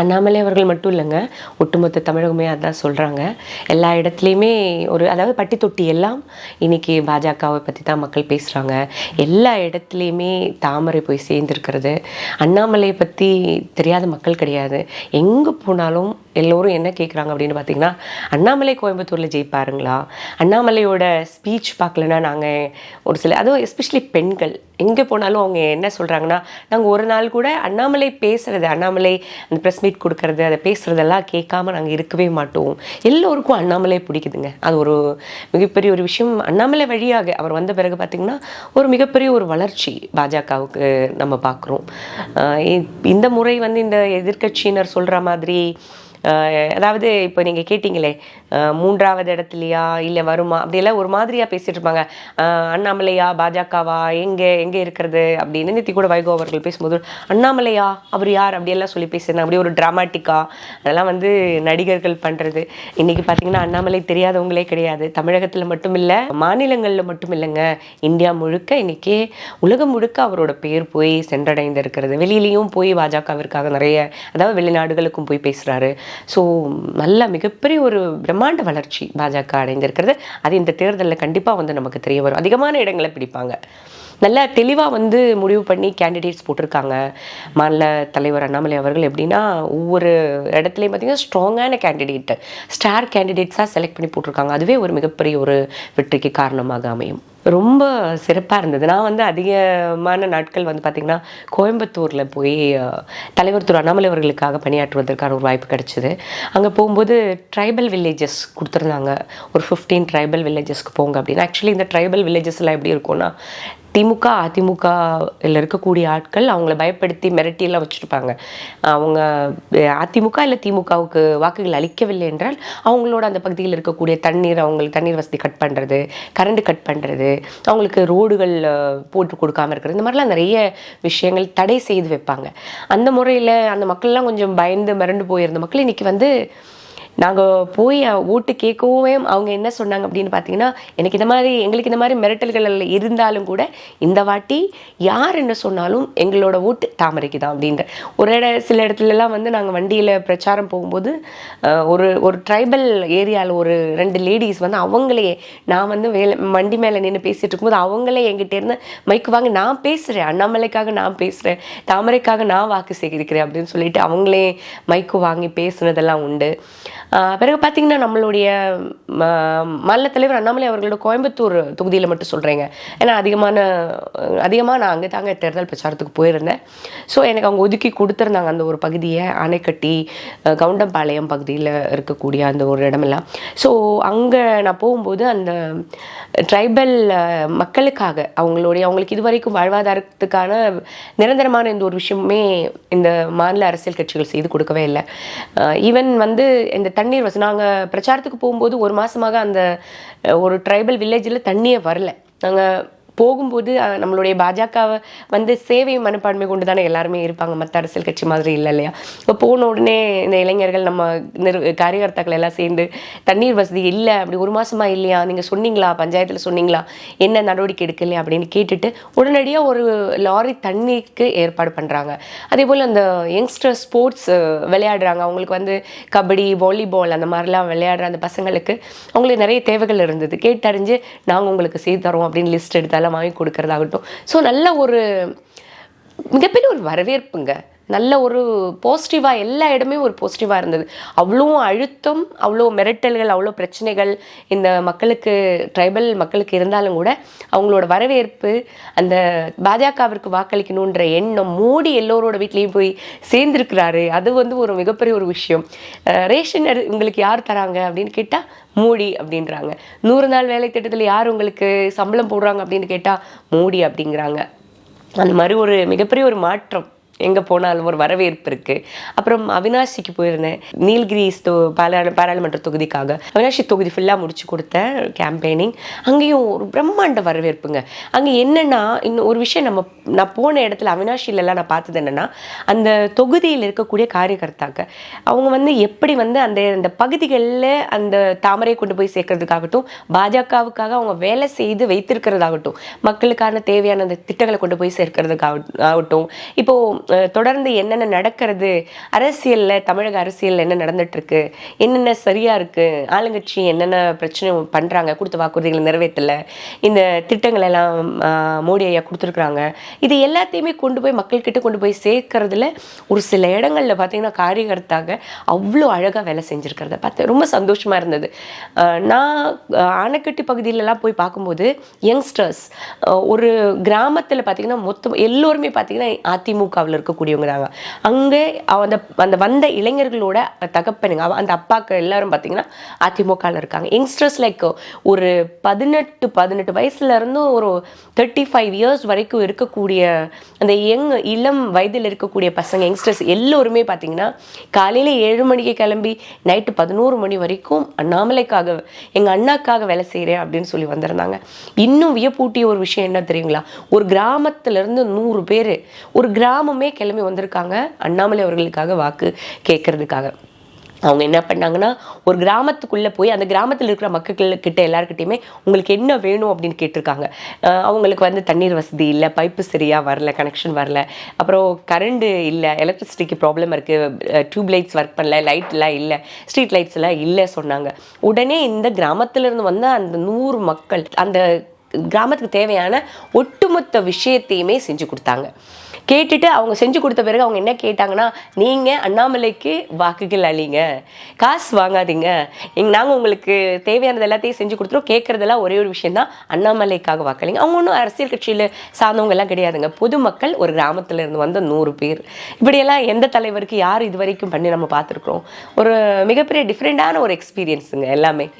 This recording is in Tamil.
அண்ணாமலை அவர்கள் மட்டும் இல்லைங்க. ஒட்டுமொத்த தமிழகமே அதான் சொல்கிறாங்க எல்லா இடத்துலையுமே ஒரு அதாவது பட்டி தொட்டி எல்லாம் இன்னைக்கு பாஜகவை பற்றி தான் மக்கள் பேசுகிறாங்க எல்லா இடத்துலையுமே தாமரை போய் சேர்ந்துருக்கிறது. அண்ணாமலையை பற்றி தெரியாத மக்கள் கிடையாது. எங்கே போனாலும் எல்லோரும் என்ன கேட்குறாங்க அப்படின்னு பார்த்தீங்கன்னா அண்ணாமலை கோயம்புத்தூரில் ஜெயிப்பாருங்களா? அண்ணாமலையோட ஸ்பீச் பார்க்கலன்னா நாங்கள் ஒரு சில அதுவும் எஸ்பெஷலி பெண்கள் எங்கே போனாலும் அவங்க என்ன சொல்கிறாங்கன்னா நாங்கள் ஒரு நாள் கூட அண்ணாமலை பேசுறது அண்ணாமலை அந்த ப்ரெஸ் மீட் கொடுக்கறது அதை பேசுகிறதெல்லாம் கேட்காம நாங்கள் இருக்கவே மாட்டோம். எல்லோருக்கும் அண்ணாமலை பிடிக்குதுங்க. அது ஒரு மிகப்பெரிய ஒரு விஷயம். அண்ணாமலை வழியாக அவர் வந்த பிறகு பார்த்திங்கன்னா ஒரு மிகப்பெரிய ஒரு வளர்ச்சி பாஜகவுக்கு நம்ம பார்க்குறோம் இந்த முறை வந்து இந்த எதிர்க்கட்சியினர் சொல்கிற மாதிரி அதாவது இப்போ நீங்கள் கேட்டிங்களே மூன்றாவது இடத்துலையா இல்லை வருமா? அப்படியெல்லாம் ஒரு மாதிரியாக பேசிட்டு இருப்பாங்க. அண்ணாமலையா பாஜகவா எங்கே எங்கே இருக்கிறது? அப்படின்னு நித்தி கூட வைகோ அவர்கள் பேசும்போது அண்ணாமலையா அவர் யார்? அப்படியெல்லாம் சொல்லி பேசுறாங்க அப்படியே ஒரு ட்ராமாட்டிக்கா அதெல்லாம் வந்து நடிகர்கள் பண்ணுறது இன்னைக்கு பார்த்தீங்கன்னா அண்ணாமலை தெரியாதவங்களே கிடையாது. தமிழகத்தில் மட்டும் இல்லை மாநிலங்களில் மட்டும் இல்லைங்க இந்தியா முழுக்க இன்றைக்கி உலகம் முழுக்க அவரோட பேர் போய் சென்றடைந்து இருக்கிறது வெளியிலையும் போய் பாஜகவிற்காக நிறைய அதாவது வெளிநாடுகளுக்கும் போய் பேசுகிறாரு ஸோ நல்ல மிகப்பெரிய ஒரு பிரம்மாண்ட வளர்ச்சி பாஜக அடைந்திருக்கிறது. அது இந்த தேர்தலில் கண்டிப்பாக வந்து நமக்கு தெரிய வரும். அதிகமான இடங்களை பிடிப்பாங்க. நல்ல தெளிவாக வந்து முடிவு பண்ணி கேண்டிடேட்ஸ் போட்டிருக்காங்க. மாநில தலைவர் அண்ணாமலை அவர்கள் எப்படின்னா ஒவ்வொரு இடத்துலையும் பார்த்தீங்கன்னா ஸ்ட்ராங்கான கேண்டிடேட் ஸ்டார் கேண்டிடேட்ஸாக செலக்ட் பண்ணி போட்டிருக்காங்க. அதுவே ஒரு மிகப்பெரிய ஒரு வெற்றிக்கு காரணமாக அமையும். ரொம்ப சிறப்பாக இருந்தது. நான் வந்து அதிகமான நாட்கள் வந்து பார்த்திங்கன்னா கோயம்புத்தூரில் போய் தலைவர் திரு அண்ணாமலை அவர்களுக்காக பணியாற்றுவதற்கான ஒரு வாய்ப்பு கிடைச்சிது. அங்கே போகும்போது ட்ரைபல் வில்லேஜஸ் கொடுத்துருந்தாங்க. ஒரு ஃபிஃப்டீன் ட்ரைபல் வில்லேஜஸ்க்கு போங்க அப்படின்னு. ஆக்சுவலி இந்த ட்ரைபல் வில்லேஜஸ்லாம் எப்படி இருக்கும்னா திமுக அதிமுக இருக்கக்கூடிய ஆட்கள் அவங்கள பயப்படுத்தி மிரட்டியெல்லாம் வச்சுருப்பாங்க. அவங்க அதிமுக இல்லை திமுகவுக்கு வாக்குகள் அளிக்கவில்லை என்றால் அவங்களோட அந்த பகுதியில் இருக்கக்கூடிய தண்ணீர் அவங்களுக்கு தண்ணீர் வசதி கட் பண்ணுறது கரண்ட் கட் பண்ணுறது அவங்களுக்கு ரோடுகள் போட்டு கொடுக்காம இருக்கிறது இந்த மாதிரிலாம் நிறைய விஷயங்கள் தடை செய்து வைப்பாங்க. அந்த முறையில் அந்த மக்கள்லாம் கொஞ்சம் பயந்து மிரண்டு போயிருந்த மக்கள் இன்னைக்கு வந்து நாங்கள் போய் ஓட்டு கேட்கவே அவங்க என்ன சொன்னாங்க அப்படின்னு பார்த்தீங்கன்னா எனக்கு இந்த மாதிரி எங்களுக்கு இந்த மாதிரி மிரட்டல்கள் இருந்தாலும் கூட இந்த வாட்டி யார் என்ன சொன்னாலும் எங்களோட ஓட்டு தாமரைக்கு தான் அப்படின்ற. ஒரு இட சில இடத்துலலாம் வந்து நாங்கள் வண்டியில் பிரச்சாரம் போகும்போது ஒரு ஒரு ட்ரைபல் ஏரியாவில் ஒரு ரெண்டு லேடிஸ் வந்து அவங்களே நான் வந்து வேலை வண்டி மேலே நின்று பேசிகிட்டு இருக்கும்போது அவங்களே எங்கிட்டேருந்து மைக்கு வாங்கி நான் பேசுகிறேன் அண்ணாமலைக்காக நான் பேசுகிறேன் தாமரைக்காக நான் வாக்கு சேகரிக்கிறேன் அப்படின்னு சொல்லிட்டு அவங்களே மைக்கு வாங்கி பேசுனதெல்லாம் உண்டு. பிறகு பார்த்தீங்கன்னா நம்மளுடைய ம, மாநில தலைவர் அண்ணாமலை அவர்களோட கோயம்புத்தூர் தொகுதியில் மட்டும் சொல்கிறேங்க ஏன்னா அதிகமான அதிகமாக நான் அங்கே தாங்க தேர்தல் பிரச்சாரத்துக்கு போயிருந்தேன். ஸோ எனக்கு அவங்க ஒதுக்கி கொடுத்துருந்தாங்க அந்த ஒரு பகுதியை அணைக்கட்டி கவுண்டம்பாளையம் பகுதியில் இருக்கக்கூடிய அந்த ஒரு இடமெல்லாம். ஸோ அங்கே நான் போகும்போது அந்த ட்ரைபல் மக்களுக்காக அவங்களுடைய அவங்களுக்கு இதுவரைக்கும் வாழ்வாதாரத்துக்கான நிரந்தரமான இந்த ஒரு விஷயமே இந்த மாநில அரசியல் கட்சிகள் செய்து கொடுக்கவே இல்லை. ஈவன் வந்து இந்த தண்ணீர் வசதி நாங்கள் பிரச்சாரத்துக்கு போகும்போது ஒரு மாதமாக அந்த ஒரு ட்ரைபல் வில்லேஜில் தண்ணியே வரல. நாங்கள் போகும்போது நம்மளுடைய பாஜகவை வந்து சேவை மனப்பான்மை கொண்டு தானே எல்லாருமே இருப்பாங்க. மற்ற அரசியல் கட்சி மாதிரி இல்லை இல்லையா? இப்போ போன உடனே இந்த இளைஞர்கள் நம்ம நிறு காரியகர்த்தாக்கள் எல்லாம் சேர்ந்து தண்ணீர் வசதி இல்லை அப்படி ஒரு மாதமா இல்லையா? நீங்கள் சொன்னீங்களா? பஞ்சாயத்தில் சொன்னீங்களா? என்ன நடவடிக்கை எடுக்கலையா அப்படின்னு கேட்டுட்டு உடனடியாக ஒரு லாரி தண்ணிக்கு ஏற்பாடு பண்ணுறாங்க அதே போல் அந்த யங்ஸ்டர் ஸ்போர்ட்ஸ் விளையாடுறாங்க. அவங்களுக்கு வந்து கபடி வாலிபால் அந்த மாதிரிலாம் விளையாடுற அந்த பசங்களுக்கு அவங்களுக்கு நிறைய தேவைகள் இருந்தது. கேட்டறிஞ்சு நாங்கள் உங்களுக்கு செய்து தரோம் அப்படின்னு லிஸ்ட் எடுத்தாலும் வாங்கி கொடுக்கறதாகட்டும். ஸோ நல்ல ஒரு மிகப்பெரிய ஒரு வரவேற்புங்க. நல்ல ஒரு பாசிட்டிவாக எல்லா இடமே ஒரு பாசிட்டிவாக இருந்தது. அவ்வளோ அழுத்தம் அவ்வளோ மிரட்டல்கள் அவ்வளோ பிரச்சனைகள் இந்த மக்களுக்கு ட்ரைபல் மக்களுக்கு இருந்தாலும் கூட அவங்களோட வரவேற்பு அந்த பாஜகவிற்கு வாக்களிக்கணுன்ற எண்ணம் மோடி எல்லோரோட வீட்லேயும் போய் சேர்ந்துருக்கிறாரு. அது வந்து ஒரு மிகப்பெரிய ஒரு விஷயம். ரேஷன் உங்களுக்கு யார் தராங்க அப்படின்னு கேட்டால் மோடி அப்படின்றாங்க. நூறு நாள் வேலை திட்டத்தில் யார் உங்களுக்கு சம்பளம் போடுறாங்க அப்படின்னு கேட்டால் மோடி அப்படிங்கிறாங்க. அந்த மாதிரி ஒரு மிகப்பெரிய ஒரு மாற்றம். எங்கே போனாலும் ஒரு வரவேற்பு இருக்குது அப்புறம் அவினாஷிக்கு போயிருந்தேன். நீல்கிரிஸ் தொ பாராளு பாராளுமன்ற தொகுதிக்காக. அவினாஷி தொகுதி ஃபுல்லாக முடிச்சு கொடுத்தேன் கேம்பெயினிங் அங்கேயும் ஒரு பிரம்மாண்ட வரவேற்புங்க. அங்கே என்னென்னா இன்னும் ஒரு விஷயம் நம்ம நான் போன இடத்துல அவினாஷிலலாம் நான் பார்த்தது என்னென்னா அந்த தொகுதியில் இருக்கக்கூடிய காரியகர்த்தாக்க அவங்க வந்து எப்படி வந்து அந்த அந்த பகுதிகளில் அந்த தாமரையை கொண்டு போய் சேர்க்கறதுக்காகட்டும் பாஜகவுக்காக அவங்க வேலை செய்து வைத்திருக்கிறதாகட்டும் மக்களுக்கான தேவையான அந்த திட்டங்களை கொண்டு போய் சேர்க்கறதுக்காக ஆகட்டும். இப்போது தொடர்ந்து என்னென்ன நடக்கிறது? அரசியலில் தமிழக அரசியலில் என்ன நடந்துட்டுருக்கு? என்னென்ன சரியாக இருக்குது ஆளுங்கட்சி என்னென்ன பிரச்சனை பண்ணுறாங்க கொடுத்த வாக்குறுதிகளை நிறைவேற்றல. இந்த திட்டங்கள் எல்லாம் மோடி ஐயா கொடுத்துருக்குறாங்க. இது எல்லாத்தையுமே கொண்டு போய் மக்கள்கிட்ட கொண்டு போய் சேர்க்கறதுல ஒரு சில இடங்களில் பார்த்தீங்கன்னா காரியகர்த்தாக அவ்வளோ அழகாக வேலை செஞ்சுருக்கிறத பார்த்தேன் ரொம்ப சந்தோஷமாக இருந்தது. நான் ஆஹ், ஆனைக்கட்டி பகுதியிலலாம் போய் பார்க்கும்போது யங்ஸ்டர்ஸ் ஒரு கிராமத்தில் பார்த்தீங்கன்னா மொத்தம் எல்லோருமே பார்த்தீங்கன்னா அதிமுகவில் இருக்கக்கூடியவங்க தாங்க அங்கே அந்த அந்த வந்த இளைஞர்களோட தகப்பனுங்க அந்த அப்பாக்கள் எல்லாரும் பார்த்தீங்கன்னா அதிமுகவில் இருக்காங்க. யங்ஸ்டர்ஸ் லைக் ஒரு பதினெட்டு பதினெட்டு வயசுலேருந்து ஒரு தேர்ட்டி ஃபைவ் இயர்ஸ் வரைக்கும் இருக்கக்கூடிய அந்த யங் இளம் வயதில் இருக்கக்கூடிய பசங்க யங்ஸ்டர்ஸ் எல்லோருமே பார்த்தீங்கன்னா காலையில் ஏழு மணிக்கு கிளம்பி நைட்டு பதினோரு மணி வரைக்கும் அண்ணாமலைக்காக எங்கள் அண்ணாக்காக வேலை செய்கிறேன் அப்படின்னு சொல்லி வந்திருந்தாங்க. இன்னும் வியப்பூட்டிய ஒரு விஷயம் என்ன தெரியுங்களா? ஒரு கிராமத்துல இருந்து நூறு பேர் ஒரு கிராமமே கிளம்பி வந்திருக்காங்க. அண்ணாமலை அவர்களுக்காக வாக்கு கேட்கறதுக்காக. அவங்க என்ன பண்ணாங்கன்னா ஒரு கிராமத்துக்குள்ளே போய் அந்த கிராமத்தில் இருக்கிற மக்கள் கிட்ட எல்லாருக்கிட்டையுமே உங்களுக்கு என்ன வேணும்? அப்படின்னு கேட்டிருக்காங்க. அவங்களுக்கு வந்து தண்ணீர் வசதி இல்லை பைப்பு சரியாக வரல கனெக்ஷன் வரல. அப்புறம் கரண்ட்டு இல்லை எலக்ட்ரிசிட்டிக்கு ப்ராப்ளம் இருக்குது டியூப் லைட்ஸ் ஒர்க் பண்ணல லைட்லாம் இல்லை ஸ்ட்ரீட் லைட்ஸ் எல்லாம் இல்லை சொன்னாங்க. உடனே இந்த கிராமத்திலிருந்து வந்த அந்த நூறு மக்கள் அந்த கிராமத்துக்கு தேவையான ஒட்டுமொத்த விஷயத்தையுமே செஞ்சு கொடுத்தாங்க. கேட்டுட்டு அவங்க செஞ்சு கொடுத்த பிறகு அவங்க என்ன கேட்டாங்கன்னா நீங்கள் அண்ணாமலைக்கு வாக்குகள் அழிங்க காசு வாங்காதீங்க. எங்க நாங்கள் உங்களுக்கு தேவையானது எல்லாத்தையும் செஞ்சு கொடுத்துருவோம் கேட்குறதெல்லாம் ஒரே ஒரு விஷயம் தான். அண்ணாமலைக்காக வாக்களிங்க அவங்க ஒன்றும் அரசியல் கட்சியில் சார்ந்தவங்க எல்லாம் கிடையாதுங்க. பொதுமக்கள் ஒரு கிராமத்தில் இருந்து வந்த நூறு பேர். இப்படியெல்லாம் எந்த தலைவருக்கு யார் இது வரைக்கும் பண்ணி நம்ம பார்த்துருக்குறோம்? ஒரு மிகப்பெரிய டிஃப்ரெண்ட்டான ஒரு எக்ஸ்பீரியன்ஸுங்க எல்லாமே.